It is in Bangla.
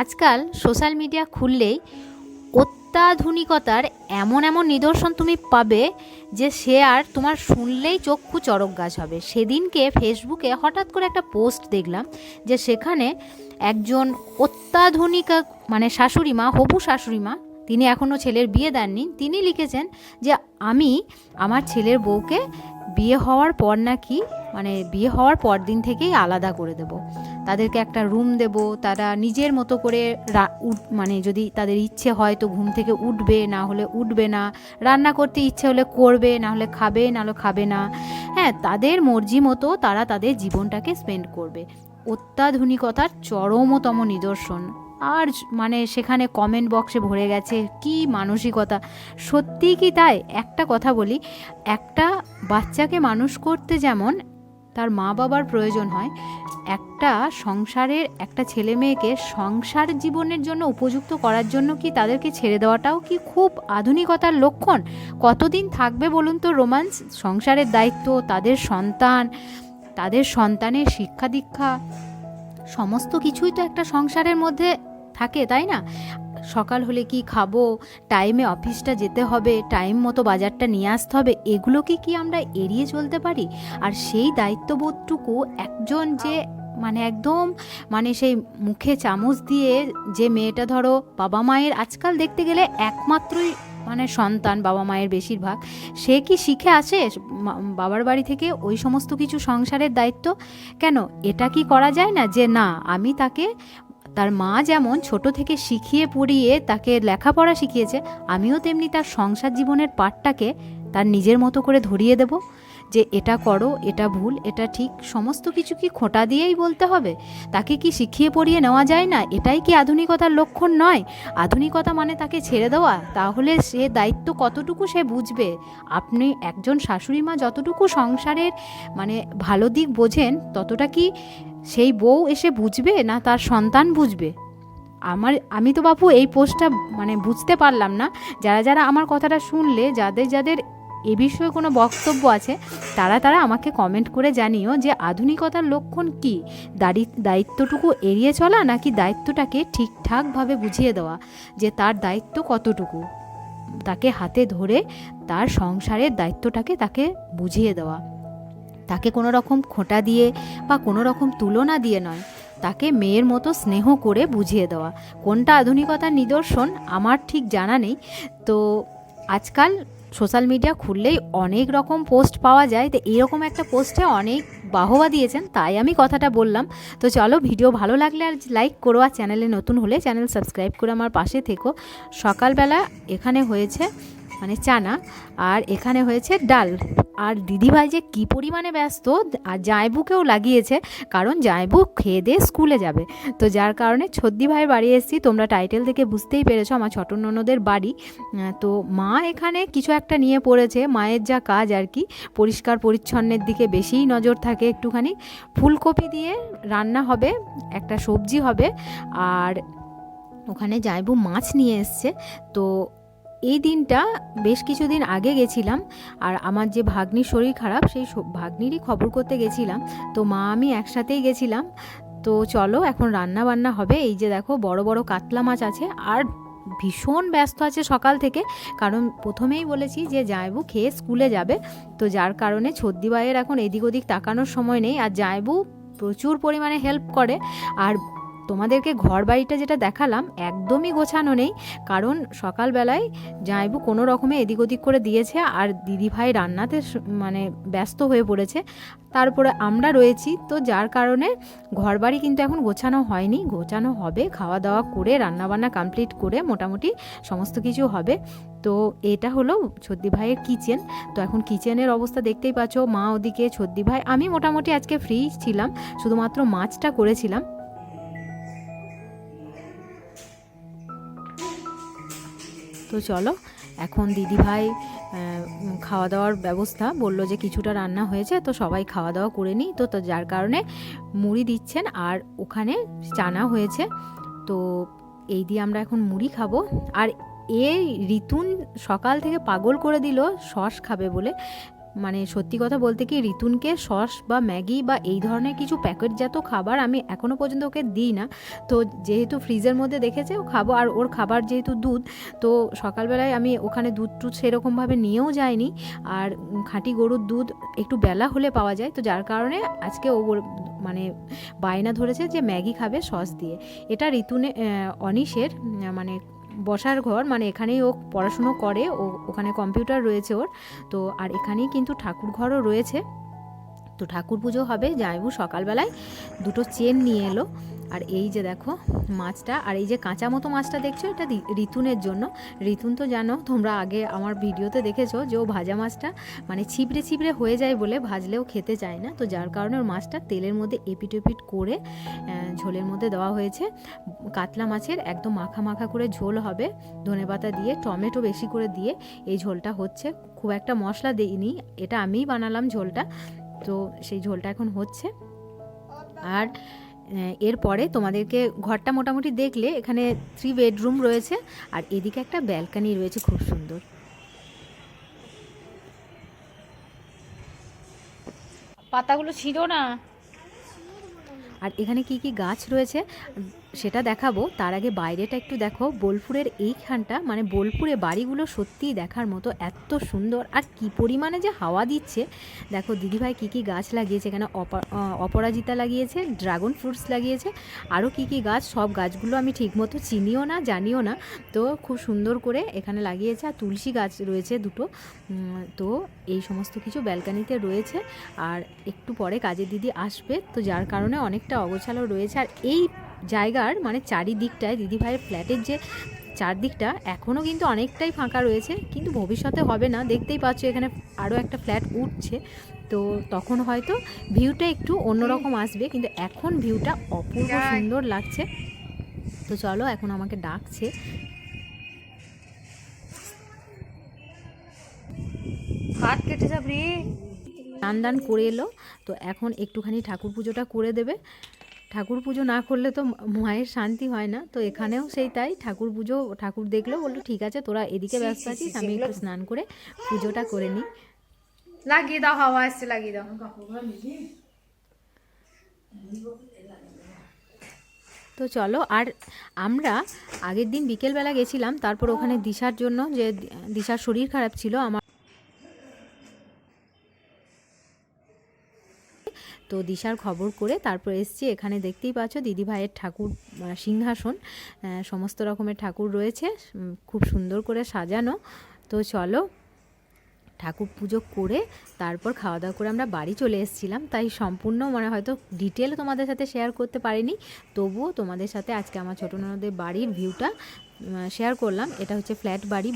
আজকাল সোশ্যাল মিডিয়া খুললেই অত্যাধুনিকতার এমন এমন নিদর্শন তুমি পাবে যে সে আর তোমার শুনলেই চক্ষু চরক গাছ হবে। সেদিনকে ফেসবুকে হঠাৎ করে একটা পোস্ট দেখলাম যে সেখানে একজন অত্যাধুনিক মানে শাশুড়ি মা, হবু শাশুড়ি মা তিনি এখনও ছেলের বিয়ে দেননি। তিনি লিখেছেন যে, আমি আমার ছেলের বউকে বিয়ে হওয়ার পর নাকি মানে বিয়ে হওয়ার পর দিন থেকেই আলাদা করে দেব। তাদেরকে একটা রুম দেব, তারা নিজের মতো করে মানে যদি তাদের ইচ্ছে হয় তো ঘুম থেকে উঠবে, না হলে উঠবে না। রান্না করতে ইচ্ছে হলে করবে, না হলে খাবে, না হলে খাবে না। হ্যাঁ তাদের মর্জি মতো তারা তাদের জীবনটাকে স্পেন্ড করবে। অত্যাধুনিকতার চরমতম নিদর্শন। আর মানে সেখানে কমেন্ট বক্সে ভরে গেছে, কি মানসিকতা। সত্যি কি তাই? একটা কথা বলি, একটা বাচ্চাকে মানুষ করতে যেমন তার মা বাবার প্রয়োজন হয়, একটা সংসারের, একটা ছেলে মেয়েকে সংসার জীবনের জন্য উপযুক্ত করার জন্য কি তাদেরকে ছেড়ে দেওয়াটাও কি খুব আধুনিকতার লক্ষণ? কতদিন থাকবে বলুন তো রোমান্স সংসারের দায়িত্ব, তাদের সন্তান, তাদের সন্তানের শিক্ষা দীক্ষা, সমস্ত কিছুই তো একটা সংসারের মধ্যে থাকে, তাই না? সকাল হলে কি খাব? টাইমে অফিসটা যেতে হবে টাইম মতো বাজারটা নিয়ে আসতে হবে, এগুলোকে কি আমরা এড়িয়ে চলতে পারি? আর সেই দায়িত্ববোধটুকু একজন যে মানে একদম মানে সেই মুখে চামচ দিয়ে যে মেয়েটা ধরো বাবা মায়ের আজকাল দেখতে গেলে একমাত্রই মানে সন্তান বাবা মায়ের বেশিরভাগ, সে কি শিখে আসে বাবার বাড়ি থেকে ওই সমস্ত কিছু সংসারের দায়িত্ব? কেন? এটা কি করা যায় না যে না, আমি তাকে তার মা যেমন ছোট থেকে শিখিয়ে পড়িয়ে তাকে লেখাপড়া শিখিয়েছে, আমিও তেমনি তার সংসার জীবনের পাঠটাকে তার নিজের মতো করে ধরিয়ে দেব। যে এটা করো, এটা ভুল, এটা ঠিক, সমস্ত কিছু কি খোঁটা দিয়েই বলতে হবে? তাকে কি শিখিয়ে পড়িয়ে নেওয়া যায় না? এটাই কি আধুনিকতার লক্ষণ নয়? আধুনিকতা মানে তাকে ছেড়ে দেওয়া। তাহলে সে দায়িত্ব কতটুকু সে বুঝবে? আপনি একজন শাশুড়ি মা যতটুকু সংসারের মানে ভালো দিক বোঝেন, ততটা কি সেই বউ এসে বুঝবে না তার সন্তান বুঝবে? আমার, আমি তো বাপু এই পোস্টটা মানে বুঝতে পারলাম না। যারা যারা আমার কথাটা শুনলে, যাদের যাদের এ বিষয়ে কোনো বক্তব্য আছে? তারা তারা আমাকে কমেন্ট করে জানিও যে আধুনিকতার লক্ষণ কি? দায়িত্বটুকু এড়িয়ে চলা নাকি দায়িত্বটাকে ঠিকঠাকভাবে বুঝিয়ে দেওয়া? যে তার দায়িত্ব কতটুকু? তাকে হাতে ধরে তার সংসারের দায়িত্বটাকে তাকে বুঝিয়ে দেওয়া। তাকে কোনো রকম খোঁটা দিয়ে বা কোনো রকম তুলনা দিয়ে নয়। তাকে মেয়ের মতো স্নেহ করে বুঝিয়ে দেওয়া। কোনটা আধুনিকতার নিদর্শন? আমার ঠিক জানা নেই। তো আজকাল সোশ্যাল মিডিয়া খুললেই অনেক রকম পোস্ট পাওয়া যায়। তো এরকম একটা পোস্টে অনেক বাহবা দিয়েছেন, তাই আমি কথাটা বললাম। তো চলো, ভিডিও ভালো লাগলে আর লাইক করো আর চ্যানেলে নতুন হলে চ্যানেল সাবস্ক্রাইব করে আমার পাশে থেকো। সকালবেলা এখানে হয়েছে মানে চানা, আর এখানে হয়েছে ডাল। আর দিদিভাই যে কী পরিমাণে ব্যস্ত, আর জায়বুকেও লাগিয়েছে, কারণ জায়বু খেয়ে দিয়ে স্কুলে যাবে। তো যার কারণে ছদ্দি ভাইয়ের বাড়ি এসেছি, তোমরা টাইটেল থেকে বুঝতেই পেরেছ আমার ছোট ননদের বাড়ি। তো মা এখানে কিছু একটা নিয়ে পড়েছে, মায়ের যা কাজ আর কি, পরিষ্কার পরিচ্ছন্নের দিকে বেশিই নজর থাকে একটুখানি। ফুলকপি দিয়ে রান্না হবে, একটা সবজি হবে, আর ওখানে জায়বু মাছ নিয়ে এসছে। তো এই দিনটা বেশ কিছুদিন আগে গেছিলাম, আর আমার যে ভাগ্নির শরীর খারাপ, সেই ভাগ্নিরই খবর করতে গেছিলাম। তো মা, আমি একসাথেই গেছিলাম। তো চলো, এখন রান্না বান্না হবে। এই যে দেখো, বড় বড় কাতলা মাছ আছে, আর ভীষণ ব্যস্ত আছে সকাল থেকে। কারণ প্রথমেই বলেছি যে জায়বু খেয়ে স্কুলে যাবে। তো যার কারণে ছদ্দিবাইয়ের এখন এদিক ওদিক তাকানোর সময় নেই। আর জায়বু প্রচুর পরিমাণে হেল্প করে। আর তোমাদেরকে ঘর বাড়িটা যেটা দেখালাম একদমই গোছানো নেই, কারণ সকালবেলায় জামাইবু কোনো রকমে এদিক ওদিক করে দিয়েছে আর দিদিভাই রান্নাতে মানে ব্যস্ত হয়ে পড়েছে। তারপরে আমরা রয়েছি, তো যার কারণে ঘরবাড়ি কিন্তু এখন গোছানো হয়নি, গোছানো হবে খাওয়া দাওয়া করে, রান্নাবান্না কমপ্লিট করে মোটামুটি সমস্ত কিছু হবে। তো এটা হলো ছদ্দি ভাইয়ের কিচেন তো এখন কিচেনের অবস্থা দেখতেই পাচ্ছ, মা ওদিকে ছদ্দি ভাই আমি মোটামুটি আজকে ফ্রি ছিলাম, শুধুমাত্র মাছটা করেছিলাম। তো চলো, এখন দিদিভাই খাওয়া দাওয়ার ব্যবস্থা, বলল যে কিছুটা রান্না হয়েছে, তো সবাই খাওয়া দাওয়া করে নিই। তো যার কারণে মুড়ি দিচ্ছেন, আর ওখানে চানা হয়েছে। তো এই দিয়ে আমরা এখন মুড়ি খাব। আর এই ঋতুন সকাল থেকে পাগল করে দিল, সস খাবে বলে। মানে সত্যি কথা বলতে কি রিতুনকে সস বা ম্যাগি বা এই ধরনের কিছু প্যাকেটজাত খাবার আমি এখনও পর্যন্ত ওকে দিই না। তো যেহেতু ফ্রিজের মধ্যে দেখেছে, ও খাব। আর ওর খাবার যেহেতু দুধ, তো সকালবেলায় আমি ওখানে দুধ টুধ সেরকমভাবে নিয়েও যাইনি। আর খাঁটি গরুর দুধ একটু বেলা হলে পাওয়া যায়। তো যার কারণে আজকে ও মানে বায়না ধরেছে যে ম্যাগি খাবে সস দিয়ে। এটা ঋতুনে অনিশের মানে বসার ঘর মানে এখানেই ও পড়াশুনো করে, ও ওখানে কম্পিউটার রয়েছে ওর, তো আর এখানেই কিন্তু ঠাকুর ঘরও রয়েছে। তো ঠাকুর পুজো হবে জামাইবু সকালবেলায় দুটো চেন নিয়ে এলো। আর এই যে দেখো মাছটা, আর এই যে কাঁচা মতো মাছটা দেখছ, এটা রিতুনের জন্য। রিতুন তো জানো, তোমরা আগে আমার ভিডিওতে দেখেছ যে ও ভাজা মাছটা মানে ছিপড়ে ছিপড়ে হয়ে যায় বলে ভাজলেও খেতে চায় না। তো যার কারণে ওর মাছটা তেলের মধ্যে এপিট এপিট করে ঝোলের মধ্যে দেওয়া হয়েছে। কাতলা মাছের একদম মাখা মাখা করে ঝোল হবে ধনেপাতা দিয়ে, টমেটো বেশি করে দিয়ে এই ঝোলটা হচ্ছে। খুব একটা মশলা দিইনি, এটা আমিই বানালাম ঝোলটা। তো সেই ঝোলটা এখন হচ্ছে। আর এরপরে তোমাদেরকে ঘরটা মোটামুটি দেখলে এখানে থ্রি বেডরুম রয়েছে আর এদিকে একটা ব্যালকানি রয়েছে খুব সুন্দর। পাতাগুলো ছিল না? আর এখানে কি কি গাছ রয়েছে? সেটা দেখাবো। তার আগে বাইরেটা একটু দেখো। বোলপুরের এইখানটা মানে বোলপুরে বাড়িগুলো সত্যিই দেখার মতো এত সুন্দর। আর কি পরিমাণে যে হাওয়া দিচ্ছে। দেখো, দিদিভাই কি কি গাছ লাগিয়েছে। এখানে অপা- অপরাজিতা লাগিয়েছে, ড্রাগন ফ্রুটস লাগিয়েছে। আরও কি কি গাছ, সব গাছগুলো আমি ঠিকমতো চিনিও না, জানিও না। তো খুব সুন্দর করে এখানে লাগিয়েছে। আর তুলসী গাছ রয়েছে দুটো। তো এই সমস্ত কিছু ব্যালকানিতে রয়েছে। আর একটু পরে কাজের দিদি আসবে। তো যার কারণে অনেকটা অগোছালো রয়েছে। আর এই জায়গার মানে চারিদিকটায় দিদিভাইয়ের ফ্ল্যাটের যে চারদিকটা এখনও কিন্তু অনেকটাই ফাঁকা রয়েছে কিন্তু ভবিষ্যতে হবে না। দেখতেই পাচ্ছ এখানে আরও একটা ফ্ল্যাট উঠছে তো তখন হয়তো ভিউটা একটু অন্যরকম আসবে কিন্তু এখন ভিউটা অপূর্ব সুন্দর লাগছে। তো চলো এখন আমাকে ডাকছে। হাত কেটে যাব। দান করে এলো তো এখন একটুখানি ঠাকুর পুজোটা করে দেবে। ঠাকুর পুজো না করলে তো মায়ের শান্তি হয় না। তো এখানেও সেই তাই ঠাকুর পুজো ঠাকুর দেখল বলল ঠিক আছে তোরা এদিকে ব্যস্ত আছিস আমি একটু স্নান করে পুজোটা করে নিই। লাগিয়ে দাও হাওয়া আসছে লাগিয়ে দাও। তো চলো আর আমরা আগের দিন বিকেলবেলা গেছিলাম তারপর ওখানে দিশার জন্য যে দিশার শরীর খারাপ ছিল আমার তো দিশার খবর করে তারপর এসছি। এখানে দেখতেই পাচ্ছ দিদিভাইয়ের ঠাকুর সিংহাসন সমস্ত রকমের ঠাকুর রয়েছে খুব সুন্দর করে সাজানো। তো চলো ঠাকুর পুজো করে তারপর খাওয়া দাওয়া করে আমরা বাড়ি চলে এসেছিলাম। তাই সম্পূর্ণ মানে হয়তো ডিটেল তোমাদের সাথে শেয়ার করতে পারিনি, তবুও তোমাদের সাথে আজকে আমার ছোটো ননদের বাড়ির ভিউটা শেয়ার করলাম। এটা হচ্ছে ফ্ল্যাট বাড়ি।